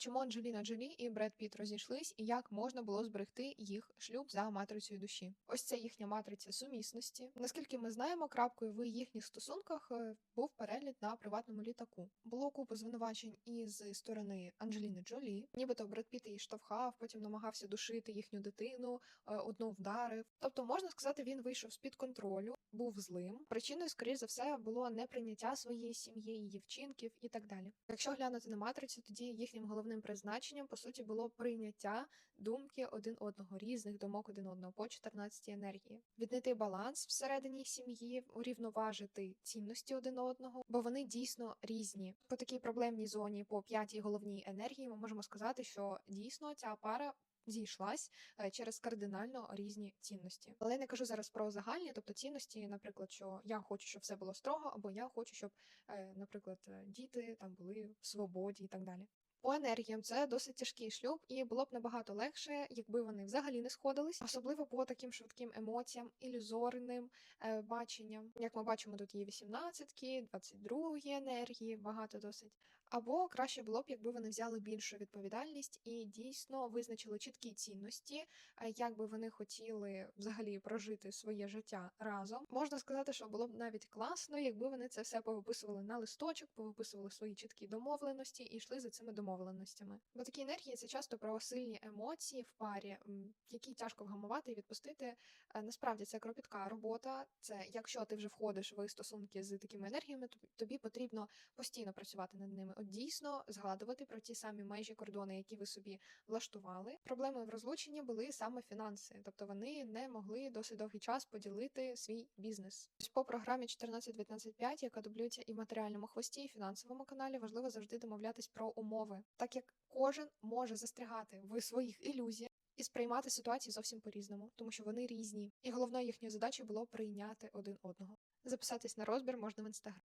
чому Анджеліна Джолі і Бред Піт розійшлись, і як можна було зберегти їх шлюб за матрицею душі. Ось це їхня матриця сумісності. Наскільки ми знаємо, крапкою в їхніх стосунках е, був переліт на приватному літаку. Було купу звинувачень і з сторони Анджеліни Джолі, нібито Бред Піт її штовхав, потім намагався душити їхню дитину, е, одну вдарив. Тобто, можна сказати, він вийшов з під контролю, був злим. Причиною, скоріш за все, було неприйняття своєї сім'ї, її вчинків і так далі. Якщо глянути на матрицю, тоді їхнім головним призначенням по суті було прийняття думки один одного, різних думок один одного по 14 енергії, віднайти баланс всередині сім'ї, урівноважити цінності один одного, бо вони дійсно різні. По такій проблемній зоні, по п'ятій головній енергії, ми можемо сказати, що дійсно ця пара. Зійшлась е, через кардинально різні цінності, але я не кажу зараз про загальні, тобто цінності, наприклад, що я хочу, щоб все було строго, або я хочу, щоб, е, наприклад, е, діти там були в свободі і так далі. По енергіям це досить тяжкий шлюб, і було б набагато легше, якби вони взагалі не сходились, особливо по таким швидким емоціям, ілюзорним е, баченням. Як ми бачимо, тут є 18-ки, 22 енергії, багато досить. Або краще було б, якби вони взяли більшу відповідальність і дійсно визначили чіткі цінності, е, як би вони хотіли взагалі прожити своє життя разом. Можна сказати, що було б навіть класно, якби вони це все повиписували на листочок, повиписували свої чіткі домовленості і йшли за цими домовленостями. Бо такі енергії це часто про сильні емоції в парі, які тяжко вгамувати і відпустити. Е, Насправді це кропітка робота. Це якщо ти вже входиш в стосунки з такими енергіями, то тобі потрібно постійно працювати над ними. От дійсно згадувати про ті самі межі кордони, які ви собі влаштували. Проблеми в розлученні були саме фінанси, тобто вони не могли досить довгий час поділити свій бізнес. По програмі 14.19.5, яка дублюється і в матеріальному хвості, і фінансовому каналі, важливо завжди домовлятись про умови, так як кожен може застрягати в своїх ілюзіях. І сприймати ситуації зовсім по-різному, тому що вони різні, і головною їхньою задачею було прийняти один одного. Записатись на розбір можна в інстаграм.